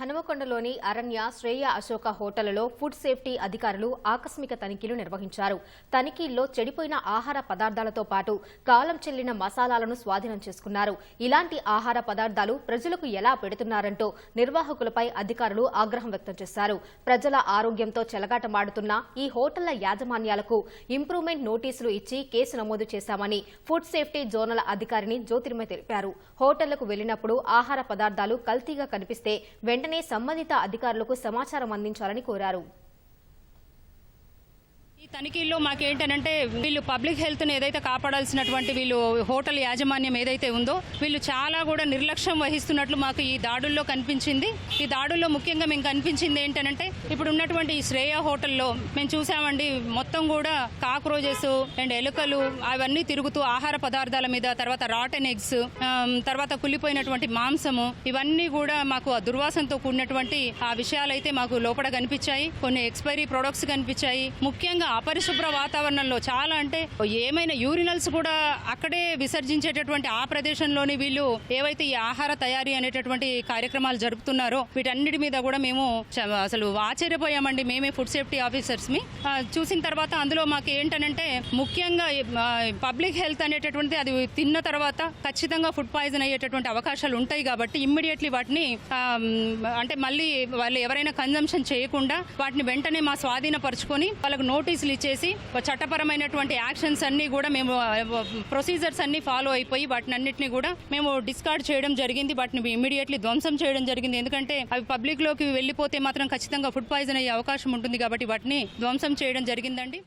హనుమకొండలోని అరణ్య శ్రేయ అశోక హోటళ్ళలో food safety అధికారులు ఆకస్మిక తనిఖీలు నిర్వహించారు. తనిఖీల్లో చెడిపోయిన ఆహార పదార్థాలతో పాటు కాలం చెల్లిన మసాలాలను స్వాధీనం చేసుకున్నారు. ఇలాంటి ఆహార పదార్థాలు ప్రజలకు ఎలా పెడుతున్నారంటూ నిర్వాహకులపై అధికారులు ఆగ్రహం వ్యక్తం చేశారు. ప్రజల ఆరోగ్యంతో చెలగాటమాడుతున్న ఈ హోటళ్ళ యాజమాన్యాలకు ఇంప్రూవ్మెంట్ నోటీసులు ఇచ్చి కేసు నమోదు చేశామని ఫుడ్ సేఫ్టీ జోనల్ అధికారిని జ్యోతిర్మయ తెలిపారు. హోటళ్ళకు వెళ్ళినప్పుడు ఆహార పదార్థాలు కల్తీగా కనిపిస్తే వెంటనే సంబంధిత అధికారులకు సమాచారం అందించాలని కోరారు. తనిఖీల్లో మాకేంటనంటే వీళ్ళు పబ్లిక్ హెల్త్ను ఏదైతే కాపాడాల్సినటువంటి వీళ్ళు హోటల్ యాజమాన్యం ఏదైతే ఉందో వీళ్ళు చాలా కూడా నిర్లక్ష్యం వహిస్తున్నట్లు మాకు ఈ దాడుల్లో కనిపించింది. ఈ దాడుల్లో ముఖ్యంగా మేము కనిపించింది ఏంటనంటే ఇప్పుడు ఉన్నటువంటి ఈ శ్రేయ హోటల్లో మేము చూసామండి మొత్తం కూడా కాక్రోజెస్ అండ్ ఎలుకలు అవన్నీ తిరుగుతూ ఆహార పదార్థాల మీద తర్వాత రాటన్ ఎగ్స్ తర్వాత కుళ్ళిపోయినటువంటి మాంసము ఇవన్నీ కూడా మాకు ఆ దుర్వాసనతో కూడినటువంటి ఆ విషయాలైతే మాకు లోపల కనిపించాయి. కొన్ని ఎక్స్పైరీ ప్రొడక్ట్స్ కనిపించాయి. ముఖ్యంగా అపరిశుభ్ర వాతావరణంలో చాలా అంటే ఏమైనా యూరినల్స్ కూడా అక్కడే విసర్జించేటటువంటి ఆ ప్రదేశంలోని వీళ్ళు ఏవైతే ఈ ఆహార తయారీ అనేటటువంటి కార్యక్రమాలు జరుపుతున్నారో వీటన్నిటి మీద కూడా మేము అసలు ఆశ్చర్యపోయామండి మేమే ఫుడ్ సేఫ్టీ ఆఫీసర్స్ మీ చూసిన తర్వాత అందులో మాకు ఏంటనంటే ముఖ్యంగా పబ్లిక్ హెల్త్ అనేటటువంటి అది తిన్న తర్వాత ఖచ్చితంగా ఫుడ్ పాయిజన్ అయ్యేటటువంటి అవకాశాలు ఉంటాయి కాబట్టి ఇమ్మీడియట్లీ వాటిని అంటే మళ్ళీ వాళ్ళు ఎవరైనా కన్జంప్షన్ చేయకుండా వాటిని వెంటనే మా స్వాధీనపరుచుకొని వాళ్ళకు నోటీసులు ఇచ్చేసి చట్టపరమైనటువంటి యాక్షన్స్ అన్ని కూడా మేము ప్రొసీజర్స్ అన్ని ఫాలో అయిపోయి వాటిని అన్నింటినీ కూడా మేము డిస్కార్డ్ చేయడం జరిగింది. వాటిని ఇమ్మీడియట్లీ ధ్వంసం చేయడం జరిగింది. ఎందుకంటే అవి పబ్లిక్లోకి వెళ్ళిపోతే మాత్రం ఖచ్చితంగా ఫుడ్ పాయిజన్ అయ్యే అవకాశం ఉంటుంది కాబట్టి వాటిని ధ్వంసం చేయడం జరిగిందండి.